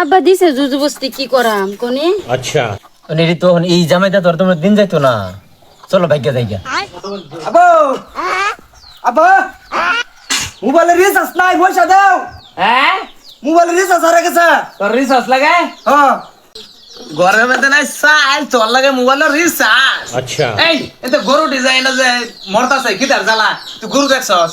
আব্বা দিছে জুজুবস্তি কি করাম কোনে? আচ্ছা। অনেরি তো এই জামাইতে তোর তোমার দিন যাইতো না। চলো ভাগ্য যাইগা। আব্বা! আব্বা! মোবাইলে রিচার্জ নাই পয়সা দাও। হ্যাঁ? মোবাইলে রিচার্জ হারা গেছে। তোর রিচার্জ লাগে? হ্যাঁ। ঘরের মধ্যে নাই সাল তোর লাগে মোবাইল রিচার্জ আচ্ছা। এই এতে গরু ডিজাইন যে মরতাছে কি তার তুই গরু দেখছস?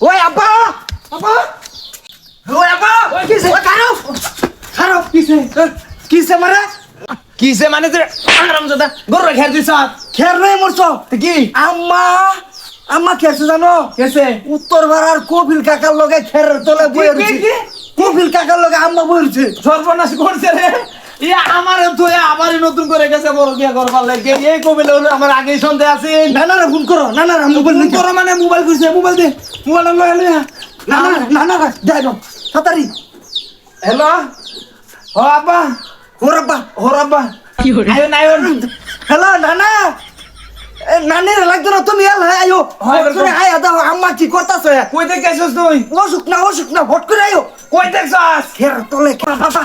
ওই আব্বা! আব্বা! ওই আব্বা! কিসে খারাপ খারাপ কিসে কিসে মারে? কিসে মানে তুই আরামজাদা গরু রেখে দিছস খের নাই মরছ কি? আম্মা! আম্মা খেয়েছে জানো? কেসে উত্তর ভাড়ার কপিল কাকার লগে খেরের তলে কি, রয়েছে? কপিল কাকার লগে আম্মা বইছে সর্বনাশ করছে রে। ইয়া আমার ধুয়ে আবারই নতুন করে গেছে বড় কি করবার লাগে। এই হলো আমার আগে সন্দেহ আছে। নানারা ফোন করো নানারা মোবাইল ফোন করো মানে মোবাইল কইছে মোবাইল দে। মোবাইল লয়ে লয়ে নানারা নানারা দেয় দাও তাড়াতাড়ি। হ্যালো ও আব্বা। ওরাব্বা ও রাব্বা আয়ো না আয়ো হ্যালো নানা। এ, নানির লাগতো না তুমি এল হ্যাঁ আয়ো করে আয় দাও আম্মা কি করতাছে কই দেখছস তুই? অসুখ না অসুখ না হট করে আয়ো কই দেখছস? খের তলে বাবা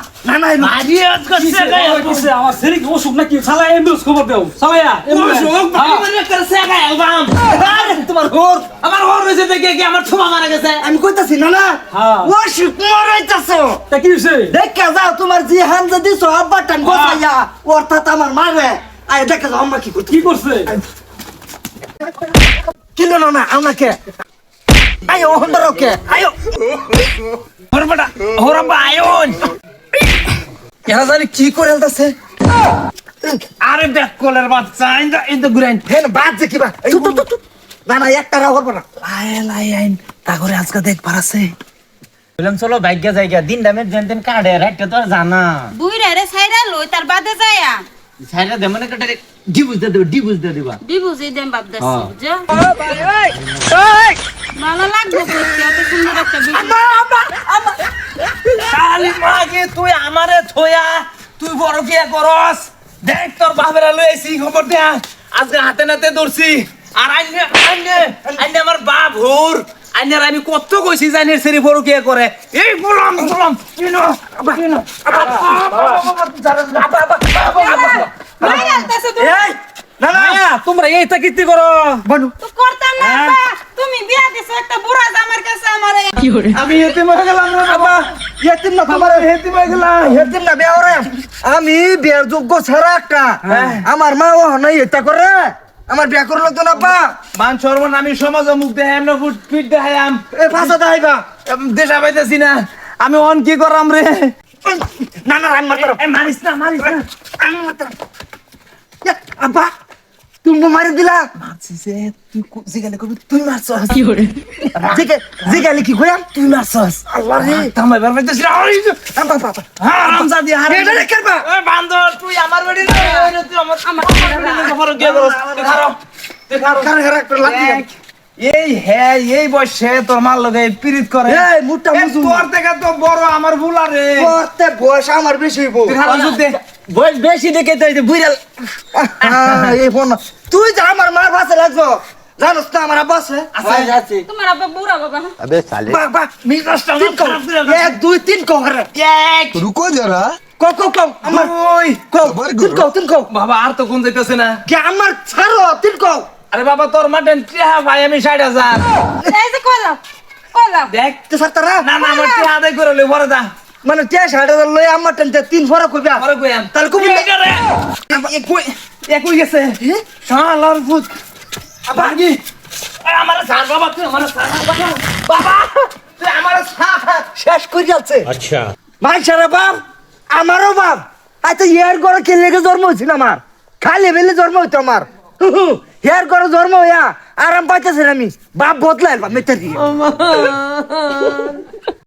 আমার শরীর অসুখ নাকি খবর দেও অসুখ মানে করছে অ্যালবাম তোমার হোর আমার রয়েছে দেখে কি আমার ছোমা মারা গেছে? আমি কইতাছি নানা হ্যাঁ। অসুখ মরাইতাছো তা কি হইছে? দেখা যাও তোমার যে হানজা দিছো আব্বা টান গোসাইয়া অর্থাৎ আমার মারে। আয় দেখা যাও আম্মা কি করতে কি করছে? কিলো না না আমাকে আয়ো হন্ডার ওকে আয়ো হরবাটা হরবা আয়ন এরা জানি কি করে আরে দেখ কোলের বাচ্চা ইন্দা ইন্দা গুরাইন হেন বাদ যে তু, তু। না না একটা রাও করব না। লায়ে আইন তা করে আজকে দেখ পারাছে বললাম চলো ভাগ্য যাইগা। দিন দামের যেন তেন কাটে রাইটটা তো আর জানা। বুইরা রে সাইরা লই তার বাদে যায়া। সাইরা দে মানে কাটে ডিবুজ দে দেবা ডিবুজ দে দেবা। দেম বাপ দাসি যা ভালো লাগবে করতে এত সুন্দর একটা শালি মাগে তুই আমারে থয়া তুই বড় কিয়া করস। দেখ তোর বাপেরা লই আইছি খবর দে আজকে হাতে নাতে ধরছি। আর আইনে আইনে আইনে আমার বাপ হুর আইনের আমি কত কইছি জানির সেরি বড় কিয়া করে এই কেন কেন এই না না তোমরা এইটা কীর্তি করো বনু তো করতাম না। তুমি বিয়া দিছো একটা বুড়া আমার কাছে আমার আমি হয়ে গেলাম রে বাবা হেতিম না তোমার হয়ে গেলাম না বিয়া করে আমি বিয়ার যোগ্য ছাড়া একটা আমার মা ও নাই এটা করে আমার বিয়া করল তো না পা। মান সর্বন আমি সমাজ মুখ দেখাম আমরা ফুট ফিট দেখাইলাম। এ ফাঁসা দাইবা দেশা পাইতেছি না। আমি অন কি করাম রে? না না আমি মারিস না মারিস না। আমি আব্বা। তুমি মারি দিলা। তুই কো- জিগালে কবি তুই মারছস। জিগে জিগালে কি কইয়াম তুই মারছস। আল্লাহ রে। থামাই বার পাইতেছি না ওই যে, বাবা হারাম জাদি হারাম এটা রে করবা ওই বান্দর তুই আমার বাড়ি না তুই আমার আমার না করস কারে কারে লাগি এই হ্যাঁ এই বয়সে তোর মাল লগে পিরিত করে। এই মুটটা এ, মুজু তোর থেকে তো বড় আমার ভুলা রে। বয়স আমার বেশি হইব। তুই খারো দে। বয়স বেশি দেখে তো এই ফোন না। তুই যা আমার মার ভাষা লাগবো। জানোস না আমার আব্বা আছে? আছে আচ্ছা, তোমার আব্বা বুড়া বাবা আবে সালে বাবা মি রাস্তা তিন কো এক দুই তিন কো হর এক। রুকো জরা। কো কো কো আমার ওই কো তিন কো তিন কো বাবা আর তো কোন যাইতাছে না? কে আমার ছাড়ো তিন কো আরে বাবা তোর মাটেন টিহা ভাই আমি 60000 এই যে কলা কলা। দেখ। তো সরতারা না না আমার টিহা আদায় করে লই বড় দা মানে টিহা 60000 লই আমার তিন কইবা। কইয়াম তাহলে কই এক হয়ে গেছে। শালার ভূত। আমার সার বাবা তুই আমার সার বাবা বাবা। তুই আমার সার শেষ করে যাচ্ছে। আচ্ছা। ভাই সারা বাপ আমারও বাপ। আচ্ছা ইয়ার ঘরে কে লেগে জন্ম হয়েছিল আমার? খালি বেলে জন্ম হইতো আমার। ইয়ার ঘরে জন্ম হইয়া আরাম পাইতেছেন আমি। বাপ বদলাই বাপ মেতে দিয়ে।